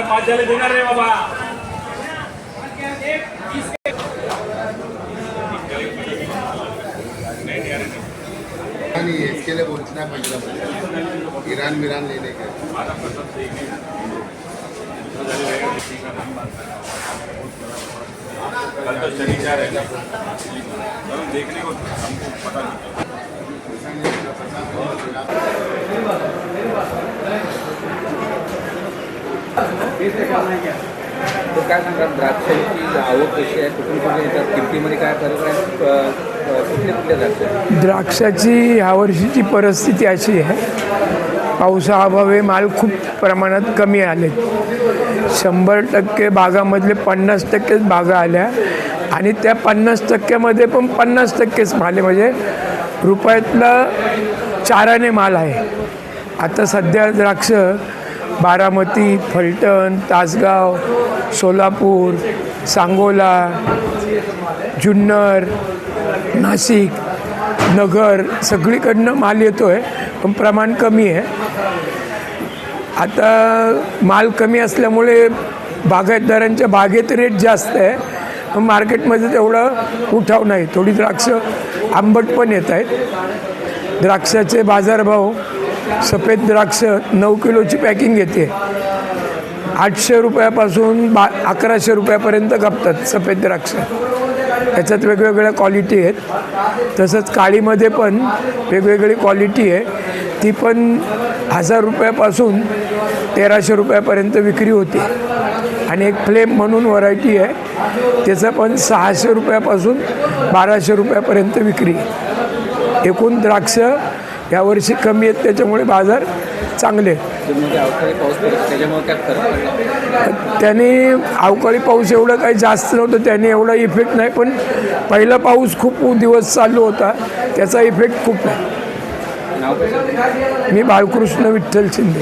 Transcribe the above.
पाच झाले देणार रे बाबा। नहीं इसके लिए पहुँचना पंजाब ईरान मीरान लेने के कल तो शनिवार है। देखने को हमको पता नहीं। तर काय सांगतात द्राक्षांची आवक कशी आहे? कुठून कुठे येतात? किमतीमध्ये काय फरक आहे? कुठले कुठले द्राक्ष द्राक्षाची? ह्या वर्षीची परिस्थिती अशी आहे. पावसाअभावी माल खूप प्रमाणात कमी आले. शंभर टक्के बागामधले पन्नास टक्केच बागा आल्या. आणि त्या पन्नास टक्क्यामध्ये पण पन्नास टक्केच माल आहे. म्हणजे रुपयातला चाराने माल आहे. आता सध्या द्राक्ष बारामती फलटण तासगाव सोलापूर सांगोला जुन्नर नाशिक नगर सगळीकडनं माल येतो आहे पण प्रमाण कमी आहे. आता माल कमी असल्यामुळे बागायतदारांच्या बागेत रेट जास्त आहे. पण मार्केटमध्ये तेवढं उठाव नाही. थोडी द्राक्ष आंबट पण येत आहेत. द्राक्षाचे बाजारभाव सफेद द्राक्ष नऊ किलोची पॅकिंग येते आठशे रुपयापासून बा अकराशे रुपयापर्यंत कापतात सफेद द्राक्ष. त्याच्यात वेगवेगळ्या क्वालिटी आहेत. तसंच काळीमध्ये पण वेगवेगळी क्वालिटी आहे. ती पण हजार रुपयापासून तेराशे रुपयापर्यंत विक्री होते. आणि एक फ्लेम म्हणून व्हरायटी आहे. त्याचं पण सहाशे रुपयापासून बाराशे रुपयापर्यंत विक्री. एकूण द्राक्ष यावर्षी कमी आहेत त्याच्यामुळे बाजार चांगले. आहेत त्याने अवकाळी पाऊस एवढं काही जास्त नव्हतं त्याने एवढा इफेक्ट नाही पण पहिला पाऊस खूप दिवस चालू होता त्याचा इफेक्ट खूप कसं? मी बाळकृष्ण विठ्ठल शिंदे.